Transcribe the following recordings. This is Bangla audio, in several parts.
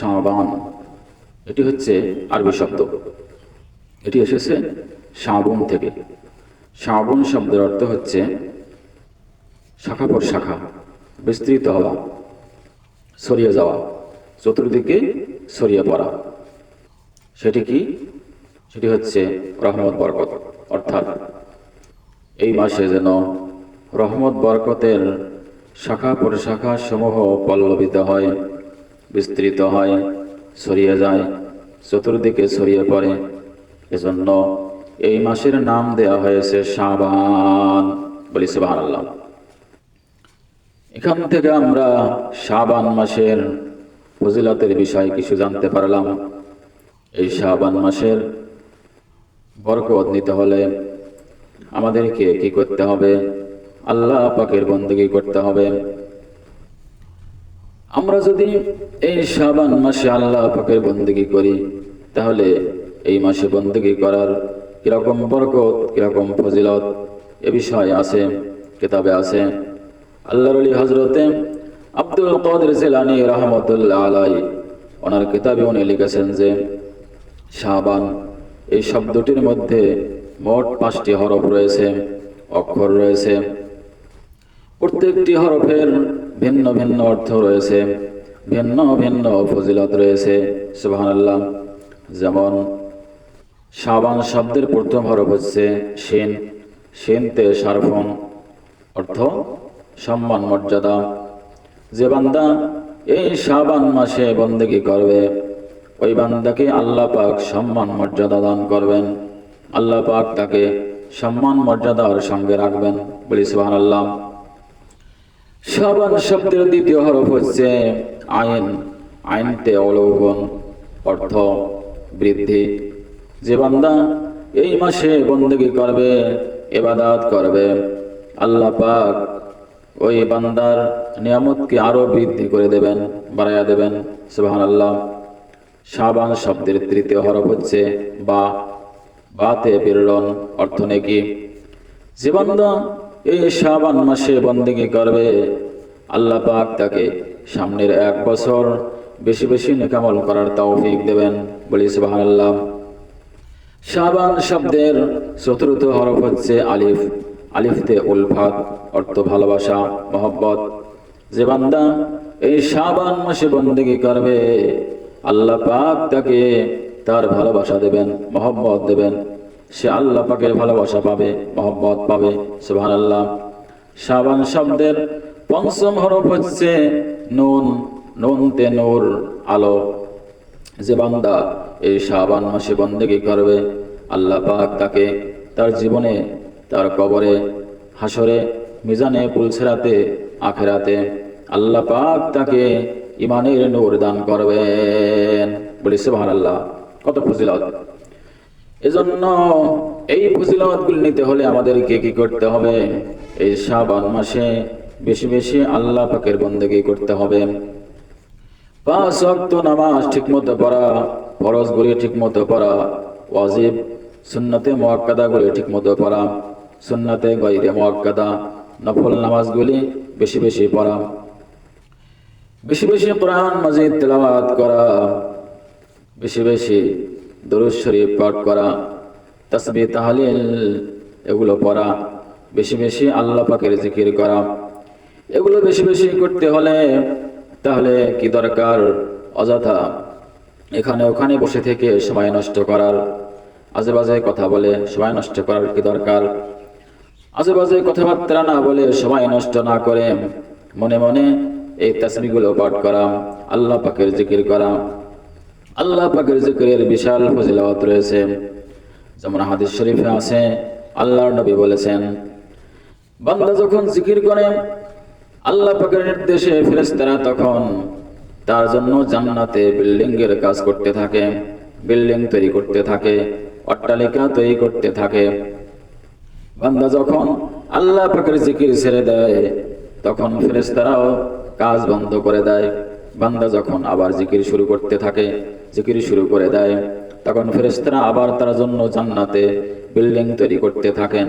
শাবান এটি হচ্ছে আরবি শব্দ। এটি এসেছে শাবন থেকে। শাবন শব্দের অর্থ হচ্ছে শাখা পর শাখা, বিস্তৃত হওয়া, ছড়িয়ে যাওয়া, চতুর্দিকে ছড়িয়ে পড়া। সেটি কি? সেটি হচ্ছে রহমত, বরকত। অর্থাৎ এই মাসে যেন রহমত, বরকতের শাখা প্রশাখা সমূহ পল্লবিত হয়। বিস্তৃত হয়, ছড়িয়ে যায়, চতুর্দিকে ছড়িয়ে পড়ে। এজন্য এই মাসের নাম দেয়া হয়েছে সাবান বলি সুবহানাল্লাহ। এখান থেকে আমরা শাবান মাসের ফজিলাতের বিষয়ে কিছু জানতে পারলাম। এই শাবান মাসের বরকত নিতে হলে আমাদেরকে কি করতে হবে? আল্লাহ পাকের বন্দী করতে হবে। আমরা যদি এই শাবান মাসে আল্লাহ পাকের বন্দী করি, তাহলে এই মাসে বন্দী করার কীরকম বরকত, কীরকম ফজিলত এ বিষয় আছে, কিতাবে আছে। আল্লাহর আলী হজরতে আব্দুল কাদের জিলানি রহমতুল্লাহ আলাই ওনার কিতাবে উনি লিখেছেন যে, শাবান, এই শব্দটির মধ্যে মোট পাঁচটি হরফ রয়েছে, অক্ষর রয়েছে। প্রত্যেকটি হরফের ভিন্ন ভিন্ন অর্থ রয়েছে, ভিন্ন ভিন্ন ফজিলত রয়েছে, সুবহানাল্লাহ। যেমন, শাবান শব্দের প্রথম হরফ হচ্ছে সেন সেনতে সারফন অর্থ সম্মান, মর্যাদা। যে বান্দা এই শাবান মাসে বন্দেগি করবে, ওই বান্দাকে আল্লাহ পাক সম্মান, মর্যাদা দান করবেন। আল্লাহ পাক তাকে সম্মান, মর্যাদার সঙ্গে রাখবেন, বলি সুবহানাল্লাহ। শাবান শব্দের দ্বিতীয় হরফ হচ্ছে আইন। আইনতে অবলম্বন, অর্থ, বৃদ্ধি। যে বান্দা এই মাসে বন্দগি করবে, এবাদাত করবে, আল্লাহ পাক ওই বান্দার নিয়ামতকে আরও বৃদ্ধি করে দেবেন, বাড়াইয়া দেবেন সুবাহান আল্লাহ শাবান শব্দের তৃতীয় হরফ হচ্ছে বা। বাতে প্রেরণ, অর্থ নাকি। যে বান্দা এই শাবান মাসে বন্দিগি করবে। আল্লাহ পাক তাকে সামনের এক বছর বেশি বেশি নেকামল করার তৌফিক দেবেন বলি সুবহানাল্লাহ। শাবান শব্দের চতুর্থ হরফ হচ্ছে আলিফ। আলিফতে উলফাত, অর্থ ভালোবাসা, মহব্বত। যে বান্দা এই শাবান মাসে বন্দিগি করবে, আল্লাহ পাক তাকে তার ভালোবাসা দেবেন, মহব্বত দেবেন। সে আল্লাহ পাকের ভালোবাসা পাবে, মহব্বত পাবে সুবহান আল্লাহ শাবান শব্দের পঞ্চম হরফ হচ্ছে নুন, নুনতে নূর, আলো। যে বান্দা এই শাবান মাসে বন্দেগি করবে, আল্লাহ পাক তাকে তার জীবনে, তার কবরে হাসরে মিজানে পুলসেরাতে আখেরাতে আল্লাহ পাক তাকে ইমানের নূর দান করবেন। বলি সুবহানাল্লাহ, কত ফজিলত। এজন্য এই ফজিলতগুলি নিতে হলে আমাদেরকে কি করতে হবে? এই শাবান মাসে বেশি বেশি আল্লাহ পাকের বন্দেগি করতে হবে। পাঁচ ওয়াক্ত নামাজ ঠিকমতো পড়া ফরজগুলি ঠিকমতো পড়া, ওয়াজিব সুন্নতে মোয়াক্কাদাগুলি ঠিকমতো পড়া, সুন্নতে গৈরে মোয়াক্কাদা, নফল নামাজগুলি বেশি বেশি পড়া। বেশি বেশি কোরআন মাজিদ তেলাওয়াত করা, বেশি বেশি দরুদ শরীফ পাঠ করা, তাসবিহ তাহলিল এগুলো পড়া, বেশি বেশি আল্লাহ পাকের জিকির করা। এগুলো বেশি বেশি করতে হলে তাহলে কি দরকার? অযথা এখানে ওখানে বসে থেকে সময় নষ্ট করার আজেবাজে কথা বলে সময় নষ্ট করার কি দরকার? আজে বাজে কথাবার্তা না বলে সময় নষ্ট না করে মনে মনে এই তাসবিগুলো পাঠ করা, আল্লাহ পাকের জিকির করা। আল্লাহ পাকের জিকিরের বিশাল ফজিলত রয়েছে। যেমন হাদিস শরীফে আছে, আল্লাহর নবী বলেছেন, বান্দা যখন জিকির করে, আল্লাহ পাকের নির্দেশে ফেরেশতারা তখন তার জন্য জান্নাতে বিল্ডিং এর কাজ করতে থাকে, বিল্ডিং তৈরি করতে থাকে, অট্টালিকা তৈরি করতে থাকে। বান্দা যখন আল্লাহ পাকের জিকির ছেড়ে দেয়, তখন ফেরেশতারাও কাজ বন্ধ করে দেয়। বান্দা যখন আবার জিকির শুরু করতে থাকে, জিকির শুরু করে দেয়, তখন ফেরেশতারা আবার তার জন্য জান্নাতে বিল্ডিং তৈরি করতে থাকেন,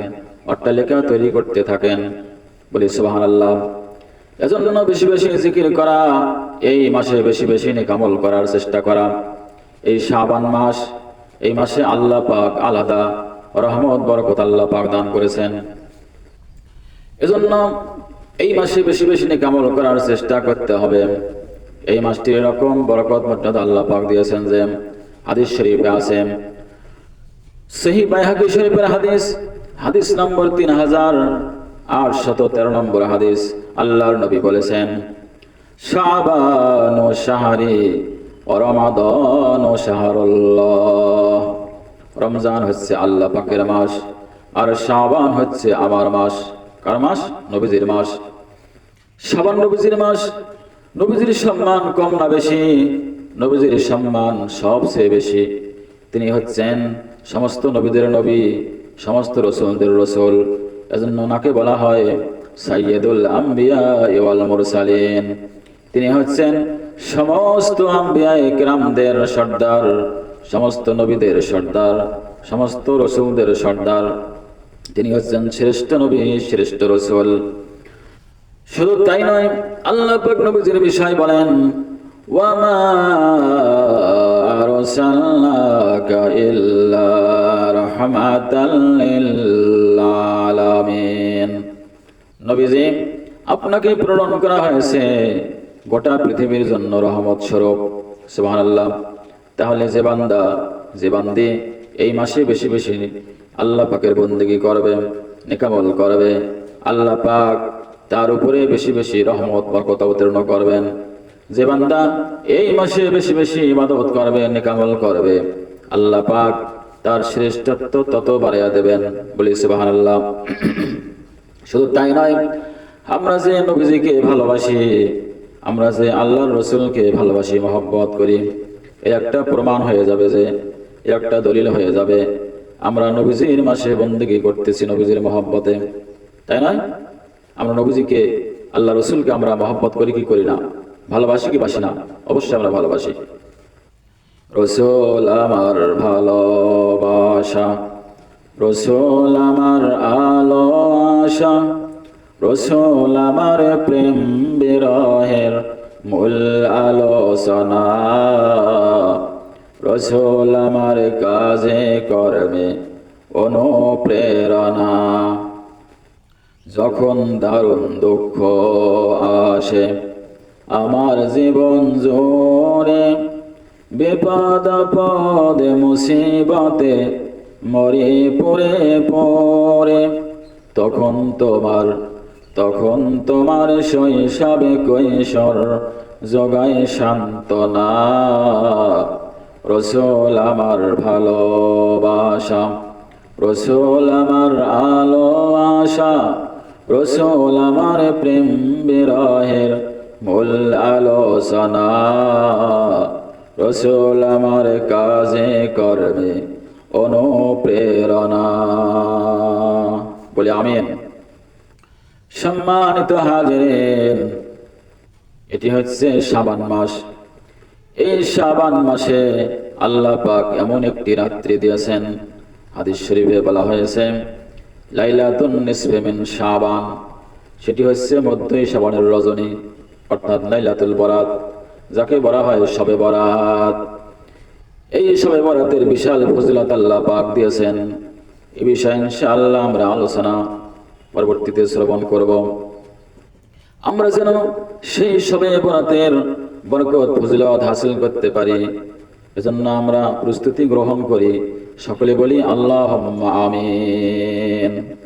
অট্টালিকা তৈরি করতে থাকেন। বলি, সুবহানাল্লাহ। এজন্য বেশি বেশি জিকির করা, এই মাসে বেশি বেশি নিকামল করার চেষ্টা করা। এই শাবান মাস, এই মাসে আল্লাহ পাক আলাদা, রহমত, বরকত আল্লাহ পাক দান করেছেন। এজন্য এই মাসে বেশি বেশি নিকামল করার চেষ্টা করতে হবে। এই মাসটি এরকম বরকত মর্যাদা আল্লাহ পাক দিয়েছেন যে হাদিস শরীফে আছে। সহি বাইহাকি শরীফের হাদিস হাদিস নম্বর তিন হাজার আটশত তেরো নম্বর হাদিস আল্লাহর নবী বলেছেন, শাবান ও শাহারি রমাদান ও শাহরুল্লাহ। রমজান হচ্ছে আল্লাহ পাকের মাস আর শাবান হচ্ছে আমার মাস। কার মাস? নবীজির মাস। শাবান নবীজির মাস নবীজির সম্মান কম না বেশি? নবীজির সম্মান সবচেয়ে বেশি। তিনি হচ্ছেন সমস্ত নবীদের নবী, সমস্ত রসুলদের রসুল। এজন্য ওনাকে বলা হয় সাইয়েদুল আম্বিয়া ওয়াল মুরসালিন। তিনি হচ্ছেন সমস্ত আম্বিয়া একরামদের সর্দার, সমস্ত নবীদের সর্দার, সমস্ত রসুলদের সর্দার। তিনি হচ্ছেন শ্রেষ্ঠ নবী, শ্রেষ্ঠ রসুল। শুধু তাই নয়, আল্লাহ পাক নবীজির বিষয় বলেন, ওয়ামা নবীজি, আপনাকে প্রেরণ করা হয়েছে গোটা পৃথিবীর জন্য রহমত স্বরূপ। সুবহানাল্লাহ। তাহলে যে বান্দা, যে বান্দি এই মাসে বেশি বেশি আল্লাহ পাকের বন্দেগী করবে, নিকামল করবে। আল্লাহ পাক তার উপরে বেশি বেশি রহমত, বরকত অবতীর্ণ করবেন। যে বান্দা এই মাসে বেশি বেশি ইবাদত করবে নিকামল করবে, আল্লাহ পাক তার শ্রেষ্ঠত্ব তত বাড়াইয়া দেবেন। বলি সুবহানাল্লাহ। শুধু তাই নয়, আমরা যে নবীজিকে ভালোবাসি, আমরা যে আল্লাহর রসুলকে ভালোবাসি, মহব্বত করি একটা প্রমাণ হয়ে যাবে যে একটা দলিল হয়ে যাবে। আমরা নবীজির মাসে বন্দিগি করতেছি নবীজির মহব্বতে। তাই নয়? আমরা নবীজিকে, আল্লাহ রসুলকে আমরা মহব্বত করি, কি করি না? ভালোবাসি কি বাসি না? অবশ্যই আমরা ভালোবাসি। রসুল আমার ভালোবাসা, রসুল আমার আলো আশা, রসুল আমার প্রেম বিরহের মূল আলোচনা। রসুল আমার কাজে কর্মে অনুপ্রেরণা। যখন দারুণ দুঃখ আসে, আমার জীবন জোরে বিপদ পদে মুসিবতে মরে পড়ে পড়ে। তখন তোমার তখন তোমার শৈশবে কৈশোর জগায় সান্ত্বনা। রসুল আমার ভালোবাসা, রসুল আমার আলো আশা রসুল আমার প্রেম বিরহের মূল আলোচনা। রসুল আমার কাজে করবে অনুপ্রেরণা। বলি আমিন। সম্মানিত হাজিরেন, এটি হচ্ছে সাবান মাস। এই সাবান মাসে আল্লাহ পাক এমন একটি রাত্রি দিয়েছেন, হাদিস শরীফে বলা হয়েছে লাইলাতুন নিসফে শাবান। সেটি হচ্ছে মধ্যই শাবানের রজনী, অর্থাৎ লাইলাতুল বরাত, যাকে বলা হয় সবে বরাত। এই সবে বরাতের বিশাল ফজিলত আল্লাহ পাক দিয়েছেন। এই বিষয়ে ইনশাআল্লাহ আমরা আলোচনা পরবর্তীতে শ্রবণ করব। আমরা যেন সেই সবে বরাতের বরকত, ফজিলত হাসিল করতে পারি। এজন্য আমরা প্রস্তুতি গ্রহণ করি। সকলে বলি আল্লাহ আমিন।